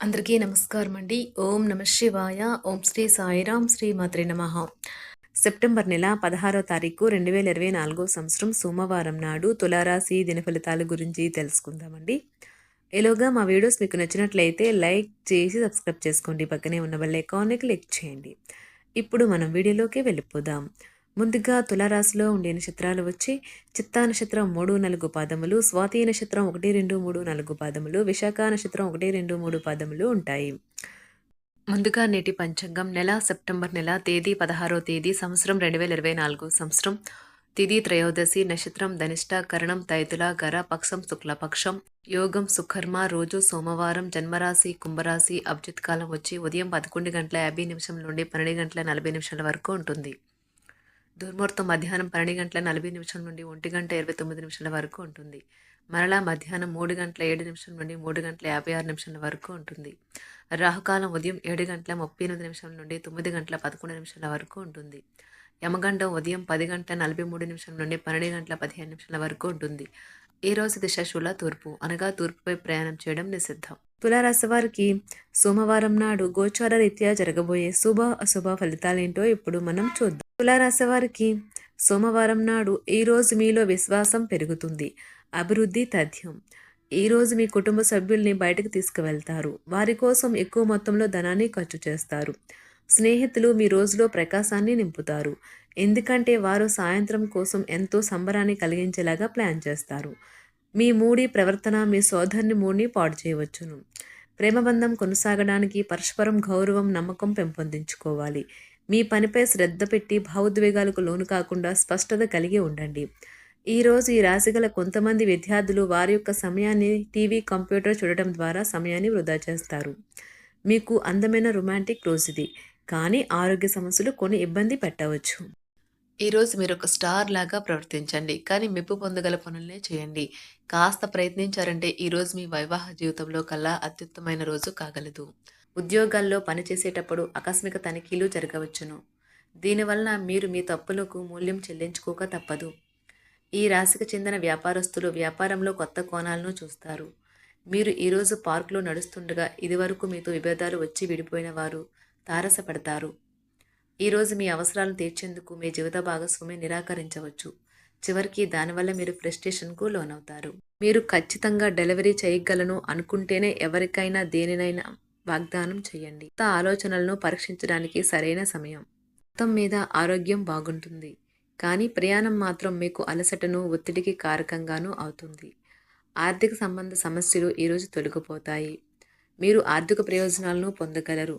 అందరికీ నమస్కారం అండి. ఓం నమ శివాయ. ఓం శ్రీ సాయిరాం శ్రీ మాత్రే నమ. సెప్టెంబర్ నెల పదహారో తారీఖు రెండు వేల ఇరవై నాలుగో సంవత్సరం సోమవారం నాడు తులారాశి దిన ఫలితాల గురించి తెలుసుకుందామండి. ఎలోగా మా వీడియోస్ మీకు నచ్చినట్లయితే లైక్ చేసి సబ్స్క్రైబ్ చేసుకోండి. పక్కనే ఉన్న బెల్ ఐకాన్ని క్లిక్ చేయండి. ఇప్పుడు మనం వీడియోలోకి వెళ్ళిపోదాం. ముందుగా తులారాశిలో ఉండే నక్షత్రాలు వచ్చి చిత్తా నక్షత్రం మూడు నాలుగు పాదములు స్వాతి నక్షత్రం ఒకటి రెండు మూడు నాలుగు పాదములు విశాఖ నక్షత్రం ఒకటి రెండు మూడు పాదములు ఉంటాయి. ముందుగా నేటి పంచాంగం నెల సెప్టెంబర్ నెల తేదీ పదహారో తేదీ సంవత్సరం రెండు వేల ఇరవై నాలుగు సంవత్సరం. తిథి త్రయోదశి నక్షత్రం ధనిష్ట కరణం తైతుల గర పక్షం శుక్లపక్షం యోగం సుకర్మ రోజు సోమవారం జన్మరాశి కుంభరాశి అభిజిత్ కాలం వచ్చి ఉదయం పదకొండు గంటల యాభై నిమిషం నుండి పన్నెండు గంటల నలభై నిమిషాల వరకు ఉంటుంది. దుర్ముహూర్తం మధ్యాహ్నం పన్నెండు గంటల నలభై నిమిషం నుండి ఒంటి గంట ఇరవై తొమ్మిది నిమిషాల వరకు ఉంటుంది. మరలా మధ్యాహ్నం మూడు గంటల ఏడు నిమిషం నుండి మూడు గంటల యాభై ఆరు నిమిషాల వరకు ఉంటుంది. రాహుకాలం ఉదయం ఏడు గంటల ముప్పై ఎనిమిది నిమిషం నుండి తొమ్మిది గంటల పదకొండు నిమిషాల వరకు ఉంటుంది. యమగండం ఉదయం పది గంటల నలభై మూడు నిమిషం నుండి పన్నెండు గంటల పదిహేను నిమిషాల వరకు ఉంటుంది. ఈ రోజు దిశ శూల తూర్పు అనగా తూర్పుపై ప్రయాణం చేయడం నిషిద్ధం. తులారాశి వారికి సోమవారం నాడు గోచార రీత్యా జరగబోయే శుభ అశుభ ఫలితాలేంటో ఇప్పుడు మనం చూద్దాం. తులారాశి వారికి సోమవారం నాడు ఈ రోజు మీలో విశ్వాసం పెరుగుతుంది. అభివృద్ధి తథ్యం. ఈరోజు మీ కుటుంబ సభ్యుల్ని బయటకు తీసుకువెళ్తారు. వారి కోసం ఎక్కువ మొత్తంలో ధనాన్ని ఖర్చు చేస్తారు. స్నేహితులు మీ రోజులో ప్రకాశాన్ని నింపుతారు. ఎందుకంటే వారు సాయంత్రం కోసం ఎంతో సంబరాన్ని కలిగించేలాగా ప్లాన్ చేస్తారు. మీ మూడి ప్రవర్తన మీ సోదరుని మూడిని పాడు చేయవచ్చును. ప్రేమబంధం కొనసాగడానికి పరస్పరం గౌరవం నమ్మకం పెంపొందించుకోవాలి. మీ పనిపై శ్రద్ధ పెట్టి భావోద్వేగాలకు లోను కాకుండా స్పష్టత కలిగి ఉండండి. ఈరోజు ఈ రాశిగల కొంతమంది విద్యార్థులు వారి యొక్క సమయాన్ని టీవీ కంప్యూటర్ చూడటం ద్వారా సమయాన్ని వృధా చేస్తారు. మీకు అందమైన రొమాంటిక్ రోజు ఇది కానీ ఆరోగ్య సమస్యలు కొన్ని ఇబ్బంది పెట్టవచ్చు. ఈరోజు మీరు ఒక స్టార్ లాగా ప్రవర్తించండి. కానీ మెప్పు పొందగల పనులనే చేయండి. కాస్త ప్రయత్నించారంటే ఈరోజు మీ వైవాహ జీవితంలో కల్లా అత్యుత్తమైన రోజు కాగలదు. ఉద్యోగాల్లో పనిచేసేటప్పుడు ఆకస్మిక తనిఖీలు జరగవచ్చును. దీనివలన మీరు మీ తప్పులకు మూల్యం చెల్లించుకోక తప్పదు. ఈ రాశికి చెందిన వ్యాపారస్తులు వ్యాపారంలో కొత్త కోణాలను చూస్తారు. మీరు ఈరోజు పార్కులో నడుస్తుండగా ఇదివరకు మీతో విభేదాలు వచ్చి విడిపోయిన వారు తారసపడతారు. ఈరోజు మీ అవసరాలను తీర్చేందుకు మీ జీవిత భాగస్వామి నిరాకరించవచ్చు. చివరికి దానివల్ల మీరు ఫ్రస్ట్రేషన్కు లోనవుతారు. మీరు ఖచ్చితంగా డెలివరీ చేయగలను అనుకుంటేనే ఎవరికైనా దేనినైనా వాగ్దానం చేయండి. కొత్త ఆలోచనలను పరీక్షించడానికి సరైన సమయం. మొత్తం మీద ఆరోగ్యం బాగుంటుంది. కానీ ప్రయాణం మాత్రం మీకు అలసటను ఒత్తిడికి కారకంగానూ అవుతుంది. ఆర్థిక సంబంధ సమస్యలు ఈరోజు తొలగిపోతాయి. మీరు ఆర్థిక ప్రయోజనాలను పొందగలరు.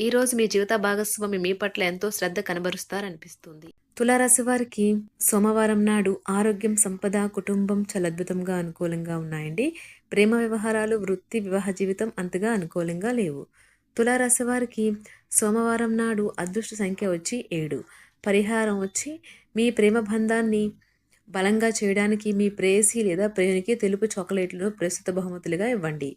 ఈరోజు మీ జీవిత భాగస్వామి మీ పట్ల ఎంతో శ్రద్ధ కనబరుస్తారనిపిస్తుంది. తులారాశి వారికి సోమవారం నాడు ఆరోగ్యం సంపద కుటుంబం చాలా అద్భుతంగా అనుకూలంగా ఉన్నాయండి. ప్రేమ వ్యవహారాలు వృత్తి వివాహ జీవితం అంతగా అనుకూలంగా లేవు. తులారాశి వారికి సోమవారం నాడు అదృష్ట సంఖ్య వచ్చి ఏడు. పరిహారం వచ్చి మీ ప్రేమ బంధాన్ని బలంగా చేయడానికి మీ ప్రేయసి లేదా ప్రేమికి తెలుపు చాక్లెట్లు ప్రస్తుత బహుమతులుగా ఇవ్వండి.